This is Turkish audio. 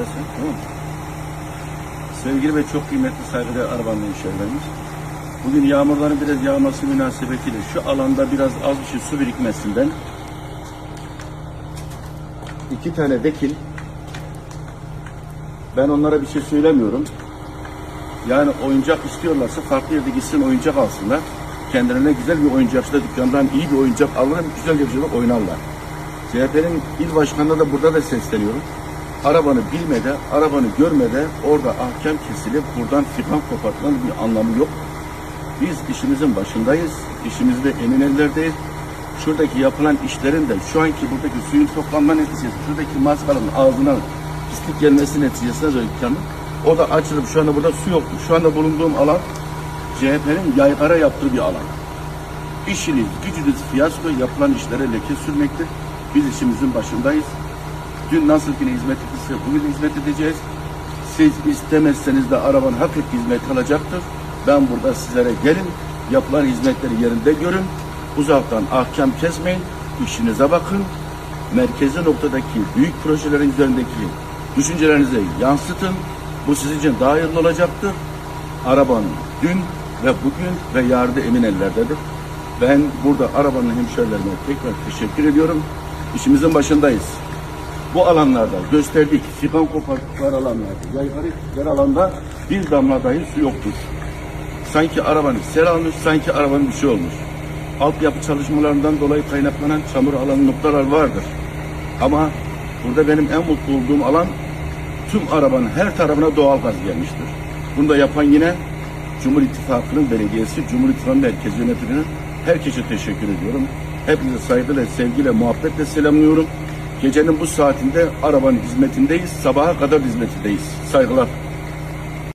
istersen. Tamam? Sevgili ve çok kıymetli saygıdeğer arabanın hemşehrilerimiz. Bugün yağmurların biraz yağması münasebetiyle şu alanda biraz az bir şey su birikmesinden iki tane vekil ben onlara bir şey söylemiyorum. Yani oyuncak istiyorlarsa farklı yerde gitsin oyuncak alsınlar. Kendilerine güzel bir oyuncakçıda dükkandan iyi bir oyuncak alırlar, güzel bir oyuncak oynarlar. CHP'nin il başkanına da burada da sesleniyorum. Arabanı bilmede, arabanı görmede orada ahkam kesilip buradan fikan kopartmanın bir anlamı yok. Biz işimizin başındayız, işimizde emin ellerdeyiz. Şuradaki yapılan işlerin de şu anki buradaki suyun toplanma neticesi, şuradaki maskalın ağzına pislik gelmesi neticesinde de dükkanın o da açılıp şu anda burada su yoktu. Şu anda bulunduğum alan CHP'nin yaygara yaptığı bir alan. İşiniz, gücünüz fiyasko yapılan işlere leke sürmektir. Biz işimizin başındayız. Dün nasıl ki hizmet ettiyse bugün hizmet edeceğiz. Siz istemezseniz de arabanın hak ettiği hizmet alacaktır. Ben burada sizlere gelin, yapılan hizmetleri yerinde görün. Uzaktan ahkam kesmeyin, işinize bakın. Merkezi noktadaki büyük projelerin üzerindeki düşüncelerinizi yansıtın. Bu sizin için daha hayırlı olacaktır. Araban dün ve bugün ve yarın emin ellerdedir. Ben burada arabanın hemşerilerine tekrar teşekkür ediyorum. İşimizin başındayız. Bu alanlarda gösterdik, fikan koparttıkları alanlarda, yaygarı alanda bir damla dahi su yoktur. Sanki arabanın sel almış, sanki arabanın bir şey olmuş. Altyapı çalışmalarından dolayı kaynaklanan çamur alan noktalar vardır. Ama burada benim en mutlu olduğum alan tüm arabanın her tarafına doğal gaz gelmiştir. Bunu da yapan yine Cumhur İttifakı'nın belediyesi, Cumhur İttifakı'nın merkez yönetimine herkese teşekkür ediyorum. Hepinize saygıyla, sevgiyle, muhabbetle selamlıyorum. Gecenin bu saatinde arabanın hizmetindeyiz, sabaha kadar hizmetindeyiz. Saygılar.